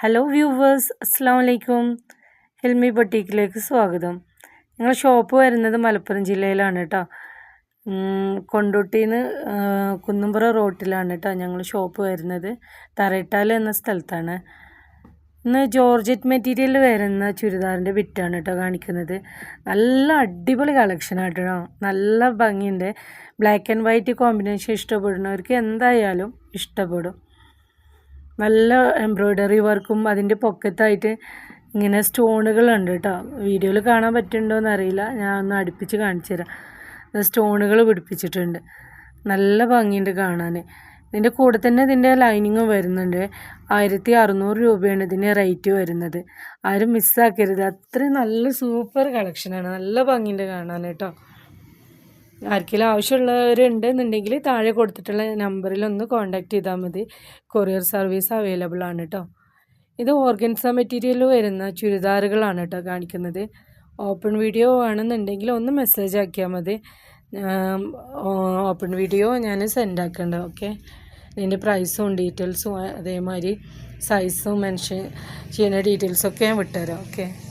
Hello viewers അസ്സാം വലൈക്കും help me ബൊട്ടീക്കിലേക്ക് സ്വാഗതം. ഞങ്ങൾ ഷോപ്പ് വരുന്നത് മലപ്പുറം ജില്ലയിലാണ് കേട്ടോ കൊണ്ടോട്ടിന്ന് കുന്നുംപുറ റോട്ടിലാണ് കേട്ടോ ഞങ്ങൾ ഷോപ്പ് വരുന്നത്. തറയിട്ടാൽ എന്ന സ്ഥലത്താണ്. ഇന്ന് ജോർജറ്റ് മെറ്റീരിയൽ വരുന്ന ചുരിദാറിന്റെ ബിറ്റാണ് കേട്ടോ കാണിക്കുന്നത്. നല്ല അടിപൊളി കളക്ഷനാണ് നല്ല ഭംഗിയുണ്ട്. ബ്ലാക്ക് ആൻഡ് വൈറ്റ് കോമ്പിനേഷൻ ഇഷ്ടപ്പെടുന്നവർക്ക് എന്തായാലും ഇഷ്ടപ്പെടും. നല്ല എംബ്രോയ്ഡറി വർക്കും അതിന്റെ പൊക്കത്തായിട്ട് ഇങ്ങനെ സ്റ്റോണുകളുണ്ട് കേട്ടോ വീഡിയോയിൽ കാണാൻ പറ്റുന്നുണ്ടോയെന്ന് അറിയില്ല. ഞാൻ ഒന്ന് അടുപ്പിച്ച് കാണിച്ചു തരാം. സ്റ്റോണുകൾ പിടിപ്പിച്ചിട്ടുണ്ട്. നല്ല ഭംഗിയുണ്ട് കാണാൻ ഇതിന്റെ കൂടെ തന്നെ ഇതിന്റെ ലൈനിങ്ങും വരുന്നുണ്ട്. ആയിരത്തി അറുന്നൂറ് രൂപയാണ് ഇതിന്റെ റേറ്റ് വരുന്നത്. ആരും മിസ്സാക്കരുത് അത്രയും നല്ല സൂപ്പർ കളക്ഷനാണ് നല്ല ഭംഗിയുണ്ട് കാണാൻ കേട്ടോ ആർക്കെങ്കിലും ആവശ്യമുള്ളവരുണ്ടെന്നുണ്ടെങ്കിൽ താഴെ കൊടുത്തിട്ടുള്ള നമ്പറിൽ ഒന്ന് കോൺടാക്റ്റ് ചെയ്താൽ മതി. കൊറിയർ സർവീസ് അവൈലബിൾ ആണ് കേട്ടോ ഇത് ഓർഗൻസ മെറ്റീരിയൽ വരുന്ന ചുരിദാറുകളാണ് കേട്ടോ കാണിക്കുന്നത്. ഓപ്പൺ വീഡിയോ ആണെന്നുണ്ടെങ്കിൽ ഒന്ന് മെസ്സേജ് ആക്കിയാൽ മതി. ഓപ്പൺ വീഡിയോ ഞാൻ സെൻഡ് ആക്കേണ്ട. ഓക്കെ? ഇതിന്റെ പ്രൈസും ഡീറ്റെയിൽസും അതേമാതിരി സൈസും മെൻഷൻ ചെയ്യുന്ന ഡീറ്റെയിൽസൊക്കെ ഞാൻ വിട്ടുതരാം. ഓക്കെ?